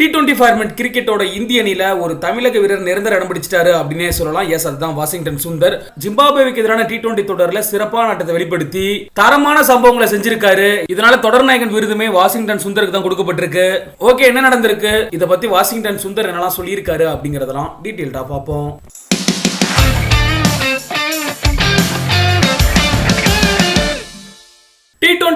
T twenty format கிரிக்கெட்டோட இந்திய அணியில ஒரு தமிழக வீரர் நிரந்தர இடம் பிடிச்சிட்டாரு அப்படின்னே சொல்லலாம். எஸ் அதுதான் வாஷிங்டன் சுந்தர். ஜிம்பாபேவுக்கு எதிரான டி டுவெண்ட்டி தொடர்ல சிறப்பான ஆட்டத்தை வெளிப்படுத்தி தரமான சம்பவங்களை செஞ்சிருக்காரு. இதனால தொடர் நாயகன் விருதுமே வாஷிங்டன் சுந்தருக்கு தான் கொடுக்கப்பட்டிருக்கு. ஓகே என்ன நடந்திருக்கு? இதை பத்தி வாஷிங்டன் சுந்தர் என்னெல்லாம் சொல்லியிருக்காரு அப்படிங்கறதெல்லாம் டீட்டெயில்டா பார்ப்போம்.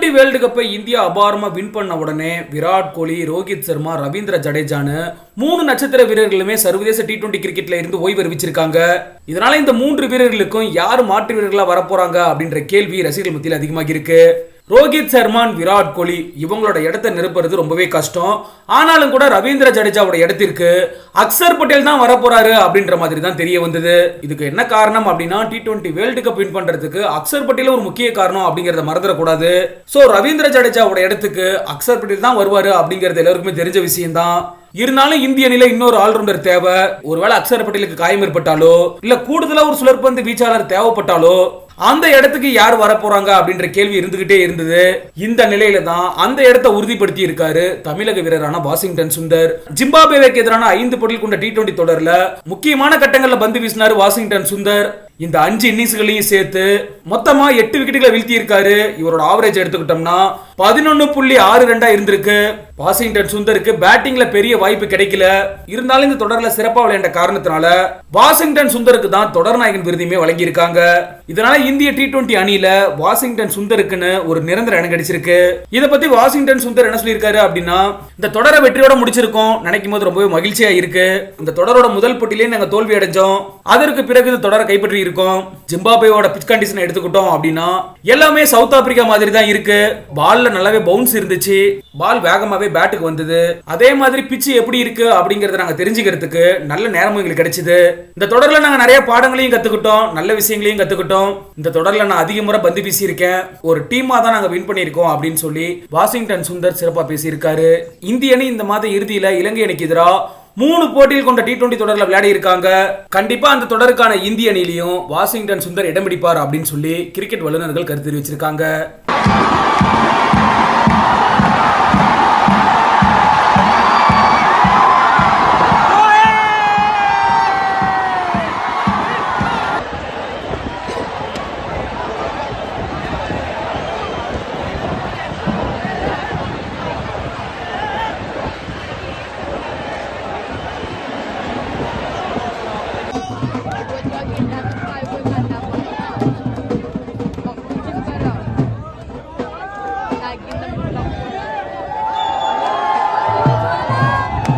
டி டுவெண்ட்டி வேர்ல்டு கப்பை இந்தியா அபாரமா வின் பண்ண உடனே விராட் கோலி ரோஹித் சர்மா ரவீந்திர ஜடேஜான்னு மூணு நட்சத்திர வீரர்களுமே சர்வதேச டி டுவெண்ட்டி கிரிக்கெட்ல இருந்து ஓய்வு அறிவிச்சிருக்காங்க. இதனால இந்த மூன்று வீரர்களுக்கும் யார் மாற்று வீரர்களாக வரப்போறாங்க அப்படின்ற கேள்வி ரசிகர்கள் மத்தியில் அதிகமாக இருக்கு. ரோஹித் சர்மான் விராட் கோலி இவங்களோட இடத்தை நிரப்புறது ரொம்பவே கஷ்டம். ஆனாலும் கூட ரவீந்திர ஜடேஜாவோட இடத்திற்கு அக்சர் பட்டேல் தான் வரப்போறாரு அப்படின்ற மாதிரி தான் தெரிய வந்தது. இதுக்கு என்ன காரணம் அப்படின்னா T twenty world cup win பண்றதுக்கு அக்சர் பட்டேல் ஒரு முக்கிய காரணம் அப்படிங்கறத மறந்துடக்கூடாது. சோ ரவீந்திர ஜடேஜாவோட இடத்துக்கு அக்சர் பட்டேல் தான் வருவாரு அப்படிங்கிறது எல்லாருக்குமே தெரிஞ்ச விஷயம் தான் இருந்தாலும் இந்திய நிலை இன்னொரு ஆல்ரவுண்டர் தேவை. ஒருவேளை அக்சர் பட்டேலுக்கு காயம் ஏற்பட்டாலோ இல்ல கூடுதலா ஒரு சுழற்பந்து வீச்சாளர் தேவைப்பட்டாலோ அந்த இடத்துக்கு யார் வரப்போறாங்க அப்படின்ற கேள்வி இருந்துகிட்டே இருந்தது. இந்த நிலையில தான் அந்த இடத்த உறுதிப்படுத்தி இருக்காரு தமிழக வீரரான வாஷிங்டன் சுந்தர். ஜிம்பாபேவுக்கு எதிரான ஐந்து பொருள் கொண்ட டி டுவெண்டி தொடர்ல முக்கியமான கட்டங்கள்ல பந்து வீசினார் வாஷிங்டன் சுந்தர். இந்த அஞ்சு இன்னிங்ஸ்களையும் சேர்த்து மொத்தமா எட்டு விக்கெட்டுகளை வீழ்த்தி இருக்காரு இவரோட ஆவரேஜ் எடுத்துக்கிட்டோம்னா பதினொன்னு புள்ளி ஆறு ரெண்டா இருந்திருக்கு. வாஷிங்டன் சுந்தருக்கு பேட்டிங்ல பெரிய வாய்ப்பு கிடைக்கல. இருந்தாலும் இந்த தொடர்ல சிறப்பா விளையாண்ட காரணத்தினால வாஷிங்டன் சுந்தருக்கு தான் தொடர் நாயகன் விருதுமே வழங்கியிருக்காங்க. இதனால இந்திய டி டுவெண்டி அணியில வாஷிங்டன் சுந்தருக்குன்னு ஒரு நிரந்தர இடம் கிடைச்சிருக்கு. இதை பத்தி வாஷிங்டன் சுந்தர் என்ன சொல்லியிருக்காரு அப்படின்னா இந்த தொடரை வெற்றியோட முடிச்சிருக்கோம். நினைக்கும் போது ரொம்பவே மகிழ்ச்சியா இருக்கு இந்த தொடரோட முதல் போட்டியிலே நாங்க தோல்வி அடைஞ்சோம் அதற்கு பிறகு இந்த தொடரை கைப்பற்றி இருக்கும். ஜிம்பாபேவோட பிச் கண்டிஷன் எடுத்துக்கிட்டோம் அப்படின்னா எல்லாமே சவுத் ஆப்பிரிக்கா மாதிரி தான் இருக்கு பால்ல நல்லாவே பவுன்ஸ் இருந்துச்சு. பால் வேகமாவே பேட்டுக்கு வந்தது. அதே மாதிரி பிச்சு எப்படி இருக்கு அப்படிங்கறத நாங்க தெரிஞ்சுக்கிறதுக்கு நல்ல நேரமும் எங்களுக்கு கிடைச்சது. இந்த தொடர்ல நாங்க நிறைய பாடங்களையும் கத்துக்கிட்டோம். நல்ல விஷயங்களையும் கத்துக்கிட்டோம். இந்த தொடர்ல நான் அதிக முறை பந்து வீசியிருக்கேன். ஒரு டீமா தான் நாங்க வின் பண்ணியிருக்கோம் அப்படின்னு சொல்லி வாஷிங்டன் சுந்தர் சிறப்பா பேசியிருக்காரு. இந்திய அணி இந்த மாத இறுதியில இலங்கை அணிக்கு எதிராக மூணு போட்டியில் கொண்ட டி டுவெண்டி தொடரில் விளையாடி இருக்காங்க. கண்டிப்பா அந்த தொடருக்கான இந்திய அணியிலையும் வாஷிங்டன் சுந்தர் இடம் பிடிப்பார் அப்படின்னு சொல்லி கிரிக்கெட் வல்லுநர்கள் கருத்து தெரிவிச்சிருக்காங்க.